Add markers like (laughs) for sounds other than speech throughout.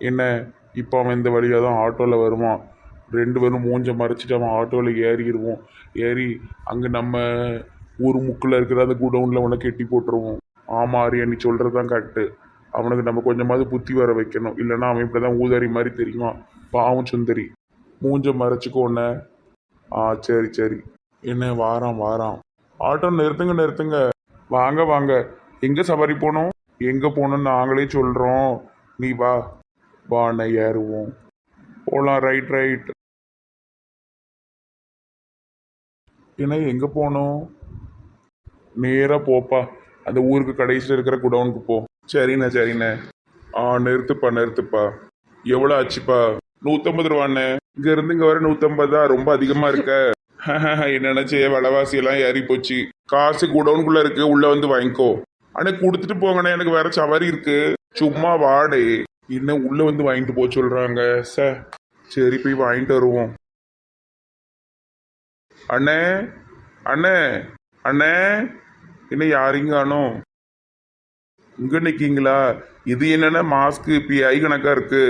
என்ன இப்போ அவன் இந்த வழியாக தான் ஆட்டோவில் வருவான். ரெண்டு பேரும் மூஞ்ச மறைச்சிட்டு அவன் ஆட்டோவில் ஏறிடுவோம் ஏறி அங்கே நம்ம ஊர் முக்கில் இருக்கிற அந்த குடவுனில் அவனை கெட்டி போட்டுருவோம். ஆமாம் ஆரியா நீ சொல்கிறது தான் கரெக்டு அவனுக்கு நம்ம கொஞ்சமாவது புத்தி வர வைக்கணும். இல்லைன்னா அவன் இப்படி தான் ஊதாரி மாதிரி தெரியுமா? பாவம் சுந்தரி. மூஞ்ச மறைச்சிக்கோண்ணே ஆ சரி சரி. என்ன வாரான் வாரான் ஆட்டோ நிறுத்துங்க நிறுத்துங்க. வாங்க வாங்க. எங்கே சவாரி போகணும் எங்கே போகணும்னு நாங்களே சொல்கிறோம் நீ வா. வாண்ணே ஏறுவோம். போகலாம் ரைட் ரைட் என்ன எங்கே போனோம்? நேராக போப்பா. அந்த ஊருக்கு கடைசியில் இருக்கிற குடவுனுக்கு போ. சரிண்ணே சரிண்ணே. ஆ நிறுத்துப்பா நிறுத்துப்பா. எவ்வளோ ஆச்சுப்பா? நூற்றம்பது ரூபாண்ணே. இங்க இருந்து இங்க வர தான் ரொம்ப அதிகமாக இருக்க. (laughs) என்னென்ன செய்ய விலைவாசி எல்லாம் ஏறி போச்சு. காசு குடவுனுக்குள்ள இருக்கு உள்ள வந்து வாங்கிக்கோ. அண்ணே கொடுத்துட்டு போங்கண்ணே எனக்கு வேற சவாரி இருக்கு. சும்மா வாடே. என்ன உள்ள வந்து வாங்கிட்டு போக சொல்றாங்க சார் சரி போய் வாங்கிட்டு வருவோம். அண்ணே அண்ணே அண்ணே என்ன யாரையும் காணோம்? இங்க நிக்கீங்களா? இது என்னன்னா மாஸ்க் இப்ப ஐ கணக்கா இருக்கு.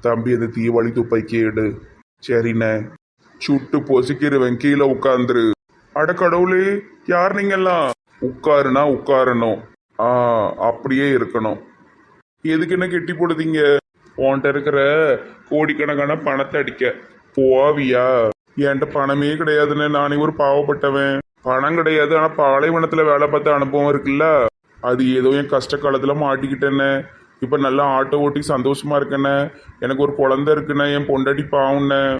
தம்பி அந்த தீபாவளி துப்பாக்கி எடு. சரிண்ணே. சுட்டு பொசுக்கிடுவேன் கீழே உட்காந்துரு அட கடவுளே யார் நீங்கெல்லாம்? உட்காருனா உட்காரணும். ஆ அப்படியே இருக்கணும். எதுக்கு என்ன கெட்டி போடுதீங்க? உன்கிட்ட இருக்கிற கோடிக்கணக்கான பணத்தை அடிக்க. போவியா என்கிட்ட பணமே கிடையாதுன்னு நானே ஒரு பாவப்பட்டவன். பணம் கிடையாது. ஆனா பாலைவனத்துல வேலை பார்த்த அனுபவம் இருக்குல்ல? அது ஏதோ என் கஷ்ட காலத்துல மாட்டிக்கிட்டேன்னு இப்ப நல்லா ஆட்டோ ஓட்டி சந்தோஷமா இருக்கேண்ணே. எனக்கு ஒரு குழந்தை இருக்குண்ணே. என் பொண்டாட்டி பாவுண்ணே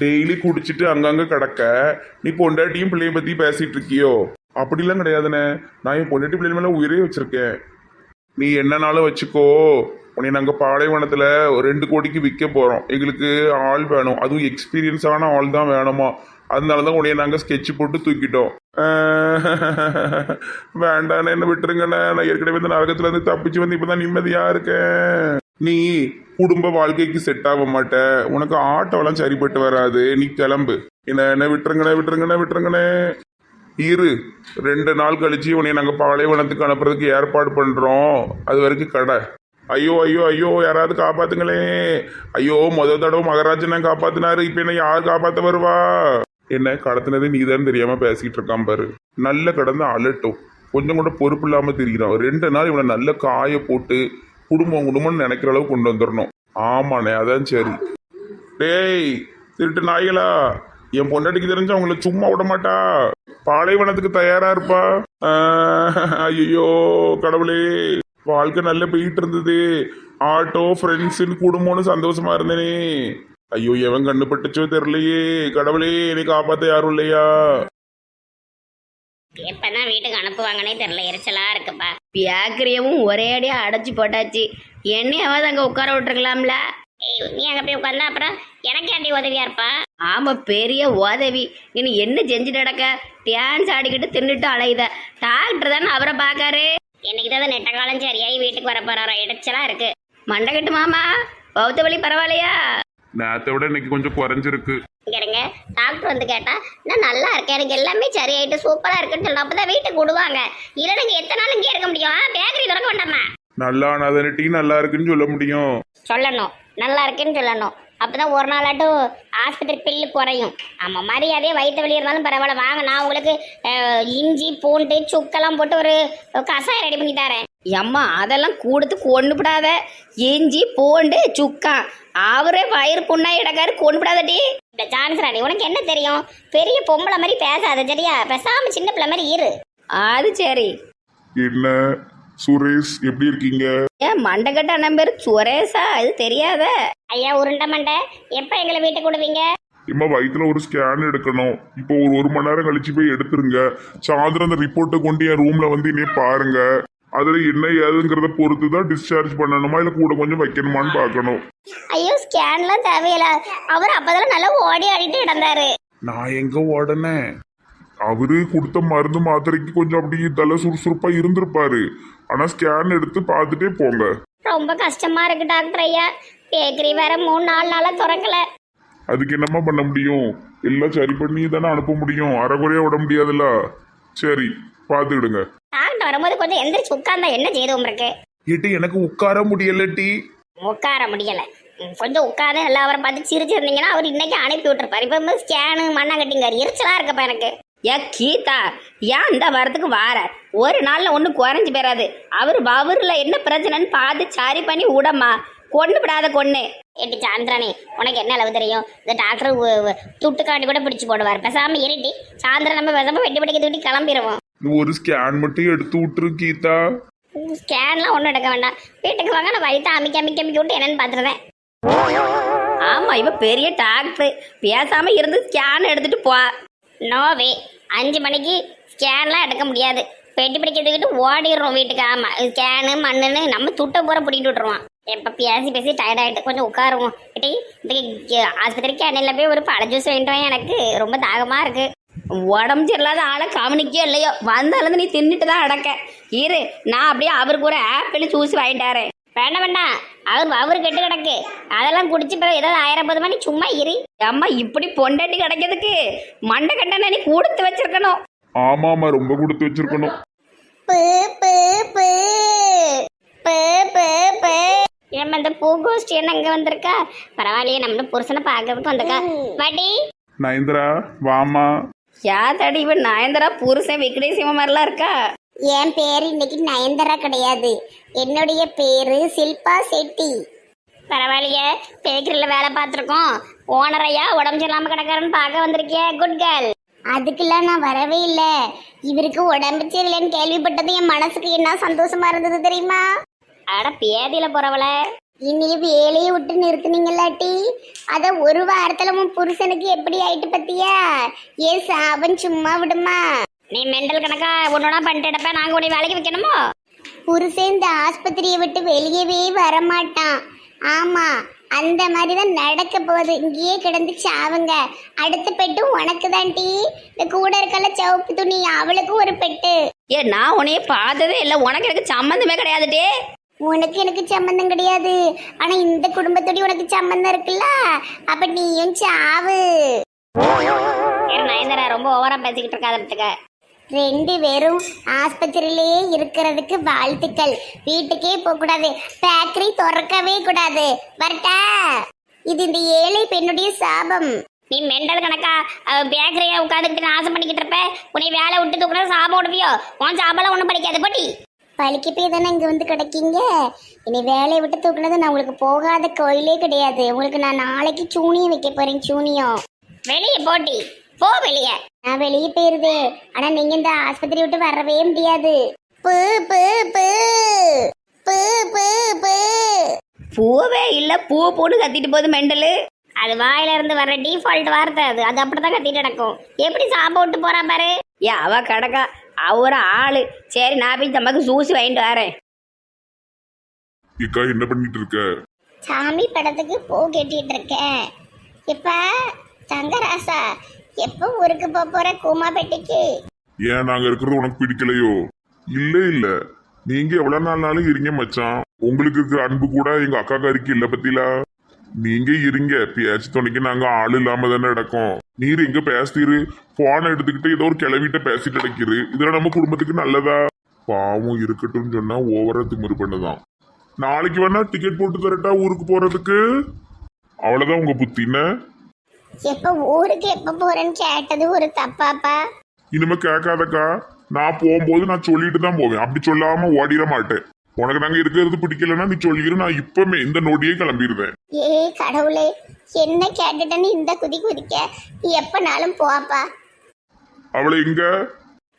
டெய்லி குடிச்சிட்டு அங்கங்க கிடக்க. நீ பொண்டாட்டியும் பிள்ளைய பத்தி பேசிட்டு இருக்கியோ? அப்படிலாம் கிடையாதுண்ணே. நான் என் பொண்டாட்டி பிள்ளைங்க மேல உயிரே வச்சிருக்கேன். நீ என்னனாலும் வச்சுக்கோ. உன்னை நாங்கள் பாலைவனத்தில் ஒரு ரெண்டு கோடிக்கு விற்க போகிறோம் எங்களுக்கு ஆள் வேணும். அதுவும் எக்ஸ்பீரியன்ஸான ஆள் தான் வேணுமா? அதனால தான் உன்னைய நாங்கள் ஸ்கெட்ச் போட்டு தூக்கிட்டோம். வேண்டாண்ணே என்ன விட்டுருங்கண்ணே. நான் ஏற்கனவே இந்த நரகத்துல இருந்து தப்பிச்சு வந்து இப்போ தான் நிம்மதியாக இருக்கேன். நீ குடும்ப வாழ்க்கைக்கு செட் ஆக மாட்ட. உனக்கு ஆட்டோலாம் சரிப்பட்டு வராது. நீ கிளம்பு. என்ன என்ன விட்டுருங்கண்ணே விட்டுருங்கண்ணே விட்டுருங்கண்ணே. இரு ரெண்டு நாள் கழிச்சு உன்னை நாங்கள் பாலைவனத்துக்கு அனுப்புறதுக்கு ஏற்பாடு பண்ணுறோம் அது வரைக்கும் கடை. ஐயோ ஐயோ ஐயோ யாராவது காப்பாத்துங்களே. ஐயோ முத தடவை மகராஜனை காப்பாத்தினாரு. இப்போ என்ன யார் காப்பாத்த வருவா? என்ன கடத்தினது நீதான் தெரியாம பேசிக்கிட்டு இருக்கான் பாரு. நல்ல கடந்து அலட்டும். கொஞ்சம் கூட பொறுப்பு இல்லாம தெரிகிறான் ரெண்டு நாள் இவனை நல்ல காய போட்டு குடும்பம் குடும்பம்னு நினைக்கிற அளவுக்கு கொண்டு வந்துடணும். ஆமாண்ணே அதான் சரி. டேய் திருட்டு நாய்களா? என் பொண்டாட்டிக்கு தெரிஞ்சா அவங்கள சும்மா விட மாட்டா. பாலைவனத்துக்கு தயாரா இருப்பா. ஐயோ கடவுளே. வாழ்க்கை நல்ல போயிட்டு இருந்தது. ஆட்டோ ஃப்ரெண்ட்ஸுன்னு குடும்பம்னு சந்தோஷமா இருந்தேனே. ஐயோ எவன் கண்டுபட்டுச்சோ தெரியலையே. கடவுளே என்னை காப்பாத்த யாரும் இல்லையா? எப்பதான் வீட்டுக்கு அனுப்புவாங்கன்னே தெரியல. எரிச்சலா இருக்குப்பா. பேக்கரியவும் ஒரே அடியா அடைச்சி போட்டாச்சு. என்னையாவது அங்க உட்கார விட்டுருக்கலாம்ல? நீ அங்க போய் உட்காந்தா அப்புறம் எனக்கு ஆண்டி உதவியா இருப்பா? ஆமா பெரிய உதவி இனி என்ன செஞ்சுட்டு நடக்க டான்ஸ் ஆடிக்கிட்டு தின்னுட்டு அலையுத. டாக்டர் தானே அவரை பார்க்காரு. இன்னைக்கு தான் நெட்ட காலம் சரியாயி வீட்டுக்கு வர போறாரோ? இடைச்சலா இருக்கு. மண்டகட்டு மாமா. பௌத்த வழி பரவாயில்லையா? நேத்தை விட இன்னைக்கு கொஞ்சம் குறைஞ்சிருக்கு. இருங்க. டாக்டர் வந்து கேட்டா நான் நல்லா இருக்கேன். எனக்கு எல்லாமே சரியாயிட்டு சூப்பரா இருக்குன்னு சொல்லணும் அப்பதான் வீட்டுக்கு விடுவாங்க. இல்ல நீங்க எத்தனை நாள் இங்கே இருக்க முடியும்? பேக்கரி திறக்க வேண்டாமா? நல்லா நான் டீ நல்லா இருக்குன்னு சொல்ல முடியும். சொல்லணும். நல்லா இருக்குன்னு சொல்லணும். அப்பதான் ஒரு நாளாட்டும் ஆஸ்பத்திரி பில்லு குறையும். ஆமா மரியாதையே வயிற்று வலி இருந்தாலும் பரவாயில்ல. வாங்க நான் உங்களுக்கு இஞ்சி பூண்டு சுக்கெல்லாம் போட்டு ஒரு கஷாயம் ரெடி பண்ணி தரேன். எம்மா அதெல்லாம் கொடுத்து கொண்டு விடாத இஞ்சி பூண்டு சுக்கா. அவரே வயிறு புண்ணா இடக்காரு கொண்டு விடாதடி இந்த சான்ஸ் ராணி உனக்கு என்ன தெரியும்? பெரிய பொம்பளை மாதிரி பேசாத சரியா? பேசாம சின்ன பிள்ளை மாதிரி இரு. அது சரி. என்ன? சுரேஷ் எப்படி இருக்கீங்க? ஏன் மண்டகட்ட அண்ணன் பேர் சுரேஷா? அது தெரியாத. ஐயா உருண்டை மண்டை. எப்ப எங்களை வீட்டுக்கு விடுவீங்க? இம்மா வயிற்றுல ஒரு ஸ்கேன் எடுக்கணும். இப்போ ஒரு ஒரு மணி நேரம் கழிச்சு போய் எடுத்துருங்க. சாயந்தரம் அந்த ரிப்போர்ட்டை கொண்டு என் ரூம்ல வந்து இன்னே பாருங்க. அதுல என்ன ஏதுங்கிறத பொறுத்து தான் டிஸ்சார்ஜ் பண்ணணுமா? இல்ல கூட கொஞ்சம் வைக்கணுமான்னு பார்க்கணும். ஐயோ ஸ்கேன்லாம் தேவையில்ல. அவர் அப்பதான் நல்லா ஓடி ஆடிட்டு கிடந்தாரு. நான் எங்க உடனே அவரு கொடுத்த மருந்து மாத்திரைக்கு கொஞ்சம் அப்படி தலை சுறுசுறுப்பா இருந்திருப்பாரு. ஆனா ஸ்கேன் எடுத்து பார்த்துட்டே போங்க. ரொம்ப கஷ்டமா இருக்கு டாக்டர் ஐயா. பேக்கரி வேற மூணு நாலு நாளா திறக்கல. அதுக்கு என்னம்மா பண்ண முடியும்? எல்லாம் சரி பண்ணி தானே அனுப்ப முடியும். அரைக்குறையா விட முடியாதுல்ல? சரி பார்த்துக்கிடுங்க. டாக்டர் வரும்போது கொஞ்சம் எந்திரிச்சு உட்கார்ந்தா என்ன செய்தோம் இருக்கு? ஏட்டி எனக்கு உட்கார முடியல டி உட்கார முடியல. ம், கொஞ்சம் உட்காந்து நல்லா அவரை பார்த்து சிரிச்சிருந்தீங்கன்னா அவர் இன்னைக்கு அனுப்பி விட்டுருப்பாரு. இப்போ ஸ்கேனு மண்ணாங்கட்டிங்காரு. எரிச்சலா இருக்கப்பா எனக்கு. ஏ கீதா ஏன் இந்த வரத்துக்கு வார? ஒரு நாள்ல ஒன்றும் குறைஞ்சு போயிடாது அவர் வவுரில் என்ன பிரச்சனைன்னு பார்த்து சரி பண்ணி விடம்மா. கொண்டு விடாத கொண்டு ஏட்டி சாந்திராணி உனக்கு என்ன அளவு தெரியும்? இந்த டாக்டர் துட்டுக்காண்டி கூட பிடிச்சு போடுவார். பேசாம இருட்டி சாயந்தரம் நம்ம பேசாம வெட்டி பிடிக்க தூட்டி கிளம்பிடுவோம் நீ ஒரு ஸ்கேன் மட்டும் எடுத்து விட்டுரு கீதா. ஸ்கேன்லாம் ஒன்றும் எடுக்க வேண்டாம். வீட்டுக்கு வாங்க நான் வயிற்று அமைக்க அமைக்க அமைக்க விட்டு என்னன்னு பார்த்துருவேன். ஆமா இவ பெரிய டாக்டர் பேசாம இருந்து ஸ்கேன் எடுத்துட்டு போ. நோவே அஞ்சு மணிக்கு ஸ்கேன்லாம் எடுக்க முடியாது. பெட்டி பிடிக்கிறதுக்கிட்டு ஓடிடுறோம் வீட்டுக்கு. ஆமாம் ஸ்கேனு மண்ணுன்னு நம்ம துட்டை பூரா பிடிக்கிட்டு விட்ருவான் எப்போ பேசி பேசி டயர்டாகிட்டு கொஞ்சம் உட்காருவோம். கிட்டே இந்த ஆஸ்பத்திரிக்கு அண்ணில் போய் ஒரு பழ ஜூஸ் வேண்டுவேன் எனக்கு. ரொம்ப தாகமாக இருக்குது உடம்பு சரியில்லாத ஆளை கவனிக்கோ இல்லையோ. வந்தாலும் நீ தின்னுட்டு தான் அடக்க இரு நான் அப்படியே அவருக்கு ஒரு ஆப்பிள் ஜூஸ் வாங்கிட்டாரேன் வேண்டாம் வேண்டாம். அவர் அவர் கெட்டு கிடக்கு. அதெல்லாம் குடிச்சு பிறகு ஏதாவது ஆயிரம் போதுமா நீ சும்மா இரு. அம்மா இப்படி பொண்டாட்டி கிடைக்கிறதுக்கு மண்டை கண்டனை நீ கொடுத்து வச்சிருக்கணும். ஆமாமா ரொம்ப கொடுத்து வச்சிருக்கணும். ஏம்மா இந்த பூகோஷ்டி என்ன இங்கே வந்திருக்கா? பரவாயில்லையே நம்ம புருஷனை பார்க்கறதுக்கு வந்திருக்கா. வாட்டி நயன்தரா வாமா யாத்தாடி இவன்? நயன்தரா புருஷன் விக்னேஷ் சிவ மாதிரிலாம் இருக்கா? என் பேர் இன்னைக்கு நயன்தரா கிடையாது. என்னுடைய பேரு சில்பா செட்டி. பரவாயில்லையே பேக்கரியில் வேலை பார்த்துருக்கோம். ஓனரையா உடம்பு சரியில்லாம கிடக்காருன்னு பார்க்க வந்திருக்கிய குட் கேர்ள் அதுக்கெல்லாம் நான் வரவே இல்லை. இவருக்கு உடம்பு சரியில்லைன்னு கேள்விப்பட்டது என் மனசுக்கு என்ன சந்தோஷமா இருந்தது தெரியுமா? அட பேதியில போறவள. இனி வேலையை விட்டு நிறுத்துனீங்களாட்டி. அத ஒரு வாரத்துல உன் புருஷனுக்கு எப்படி ஆயிட்டு பத்தியா ஏ சாபம் சும்மா விடுமா? நீ மெண்டல் கணக்கா ஒன்னொன்னா பண்ணிட்டு நாங்க உன்னை வேலைக்கு வைக்கணுமோ? புருஷன் இந்த ஆஸ்பத்திரியை விட்டு வெளியவே வரமாட்டான். ஆமா அந்த மாதிரி தான் நடக்க போகுது. இங்கேயே கிடந்து சாவுங்க. அடுத்த பெட்டும் உனக்கு தான் டீ. இந்த கூட இருக்கல சிவப்பு துணி அவளுக்கும் ஒரு பெட்டு. ஏ நான் உன்னைய பார்த்ததே இல்லை. உனக்கு எனக்கு சம்மந்தமே கிடையாதுட்டே உனக்கு எனக்கு சம்மந்தம் கிடையாது. ஆனா இந்த குடும்பத்தோட உனக்கு சம்மந்தம் இருக்குல்ல? அப்ப நீயும் சாவு. நயன்தரா ரொம்ப ஓவரா பேசிக்கிட்டு இருக்காத ரெண்டு பேரும் ஆஸ்பத்திரியிலேயே இருக்கிறதுக்கு வாழ்த்துக்கள். வீட்டுக்கே போகக்கூடாது. பேக்கரி திறக்கவே கூடாது. வரட்டா? இது இந்த ஏழை பெண்ணுடைய சாபம். நீ மெண்டல் கணக்கா பேக்கரியை உட்காந்துக்கிட்டு நாசம் பண்ணிக்கிட்டு இருப்ப உன்னை வேலை விட்டு தூக்குற சாபம் விடுவியோ உன் சாபம்லாம் ஒன்றும் படிக்காது போட்டி. பழிக்கு போய் தானே இங்கே வந்து கிடைக்கீங்க? இனி வேலையை விட்டு தூக்குனது நான் உங்களுக்கு போகாத கோயிலே கிடையாது. உங்களுக்கு நான் நாளைக்கு சூனியம் வைக்க போகிறேன் சூனியம். வெளியே போட்டி. போ வெளியே. நான் வெளியே போயிருது. ஆனா நீங்க இந்த ஆஸ்பத்திரி விட்டு வரவே முடியாது. பு பு பு. பு பு பு. பூவே இல்லை பூ பூன்னு கத்திட்டு போகுது மெண்டலு. அது வாயில இருந்து வர்ற டிஃபால்ட் வார்த்தை அது. அது அப்படிதான் கத்திட்டு நடக்கும். எப்படி சாப்ப விட்டு போறா பாரு. ஏ அவ கிடக்கா. அவர ஆளு. சரி நான் போய் தமக்கு ஜூஸ் வாங்கிட்டு வரேன். இக்கா என்ன பண்ணிட்டு இருக்க? சாமி படத்துக்கு பூ கட்டிட்டு இருக்கேன். இப்ப தங்கராசா எப்போ ஊருக்கு போக போற கூமாப்பேட்டைக்கு? ஏன் நாங்க இருக்கிறது உனக்கு பிடிக்கலையோ? இல்ல இல்ல. நீங்க எவ்வளவு நாள்னாலும் இருங்க மச்சான். உங்களுக்கு இருக்கிற அன்பு கூட எங்க அக்காக்காரிக்கு இல்ல பத்திலா? நீங்க இருங்க. பேச்சு துணைக்கு நாங்க ஆள் இல்லாம தானே நடக்கும். நீர் எங்க பேசுறீரு போனை எடுத்துக்கிட்டு ஏதோ ஒரு கிளவிட்ட பேசிட்டு நடக்கிறது இதெல்லாம் நம்ம குடும்பத்துக்கு நல்லதா? பாவம் இருக்கட்டும்னு சொன்னா ஓவரா திமிரு பண்ணுதான். நாளைக்கு வேணா டிக்கெட் போட்டு தரட்டா ஊருக்கு போறதுக்கு? அவ்வளவுதான் உங்க புத்தின எப்ப ஊருக்கு எப்ப போறேன்னு கேட்டது ஒரு தப்பாப்பா? இனிமே கேட்காதக்கா. நான் போகும்போது நான் சொல்லிட்டு தான் போவேன். அப்படி சொல்லாம ஓடிட மாட்டேன். உனக்கு நாங்க இருக்கிறது பிடிக்கலன்னா நீ சொல்லிக்கிற நான் இப்பமே இந்த நொடியே கிளம்பிடுவேன் ஏய் கடவுளே என்ன கேட்டுட்டேன்னு இந்த குதி குதிக்க? நீ எப்பனாலும் போப்பா. அவளை எங்க?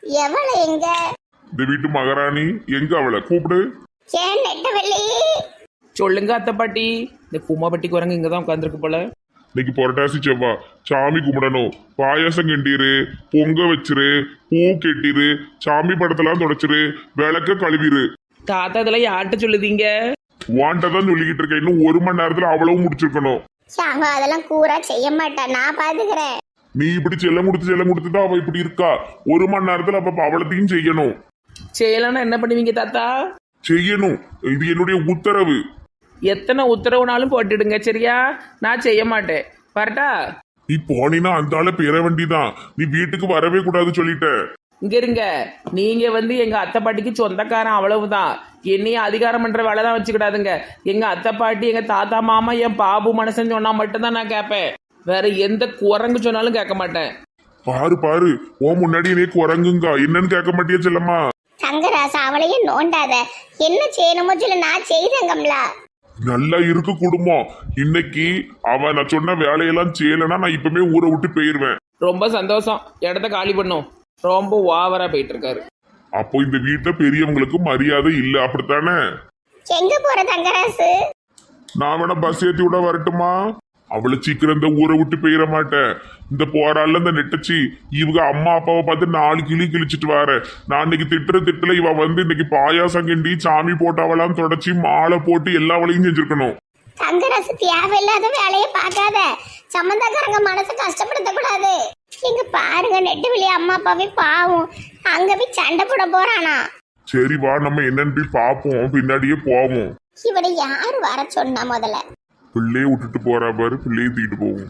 எவளை எங்க? இந்த வீட்டு மகாராணி எங்க அவளை? கூப்பிடு. ஏன் நெட்டவள்ளி? சொல்லுங்க அத்தை பாட்டி. இந்த கும்மாப்பட்டி குரங்கு இங்கே தான் உட்காந்துருக்கு போல. இன்னைக்கு புரட்டாசி செவ்வா. சாமி கும்பிடணும். பாயாசம் கிண்டிரு பொங்க வச்சிரு பூ கெட்டிரு சாமி படத்தெல்லாம் தொடச்சிரு விளக்க கழுவிரு. தாத்தா இதெல்லாம் யார்கிட்ட சொல்லுதீங்க? தான் சொல்லிக்கிட்டு இருக்கேன். இன்னும் ஒரு மணி நேரத்துல அவ்வளவு முடிச்சிருக்கணும். அவ அதெல்லாம் கூறா செய்ய மாட்டா. நான் பாத்துக்கிறேன். நீ இப்படி செல்லம் கொடுத்து செல்லம் கொடுத்து தான் அவ இப்படி இருக்கா? ஒரு மணி நேரத்துல அப்ப அவளத்தையும் செய்யணும். செய்யலைன்னா என்ன பண்ணுவீங்க தாத்தா? செய்யணும். இது என்னுடைய உத்தரவு. எத்தனை உத்தரவுனாலும் போட்டுடுங்க சரியா? நான் செய்ய மாட்டேன். வரட்டா? நீ போனீன்னா அந்த ஆளை பெற வேண்டிதான். நீ வீட்டுக்கு வரவே கூடாது சொல்லிட்ட. இங்க இருங்க. நீங்க வந்து எங்க அத்தை பாட்டிக்கு சொந்தக்காரன் அவ்வளவுதான். என்னையும் அதிகாரம் பண்ற வேலை தான் வச்சுக்கிடாதுங்க. எங்க அத்தை பாட்டி எங்க தாத்தா மாமா என் பாபு மனசன் சொன்னா மட்டும்தான் நான் கேட்பேன். வேற எந்த குரங்கு சொன்னாலும் கேட்க மாட்டேன். பாரு பாரு. ஓ முன்னாடி நீ குரங்குங்க. என்னன்னு கேட்க மாட்டியா செல்லம்மா. தங்கராசா அவளையும் நோண்டாத. என்ன செய்யணுமோ சொல்லு நான் செய்தங்கம்லா நல்லா இருக்கு குடும்பம். இன்னைக்கு அவன் நான் சொன்ன வேலையெல்லாம் செய்யலைன்னா நான் இப்பவுமே ஊரை விட்டு போயிருவேன். ரொம்ப சந்தோஷம். இடத்த காலி பண்ணும். ரொம்ப ஓவரா போயிட்டு இருக்காரு அப்போ இந்த வீட்டுல பெரியவங்களுக்கு மரியாதை இல்ல. அப்படித்தானே? எங்க போற தங்கராசு? நான் வேணா பஸ் ஏத்தி விட வரட்டுமா? அவளை சீக்கிரம் இந்த ஊரை விட்டு போயிட மாட்டேன். இந்த போறாள்ல இந்த நெட்டச்சி இவங்க அம்மா அப்பாவை பார்த்து நாலு கிளி கிழிச்சிட்டு வர. நான் இன்னைக்கு திட்டுற திட்டுல இவ வந்து இன்னைக்கு பாயாசம் கிண்டி சாமி போட்டவளாம் தொடச்சி மாலை போட்டு எல்லா வேலையும் செஞ்சிருக்கணும். தங்கராசு தேவையில்லாத வேலையை பார்க்காத. சம்மந்தக்காரங்க மனசை கஷ்டப்படுத்த கூடாது இங்க பாருங்க நெட்டு வெளியே அம்மா அப்பாவே பாவம். அங்க போய் சண்டை போட போறானா? சரி வா நம்ம என்னன்னு போய் பார்ப்போம். பின்னாடியே போவோம். இவனை யாரு வர சொன்னா முதல்ல? பிள்ளையே விட்டுட்டு போறா பாரு பிள்ளையை தூக்கிட்டு போவோம்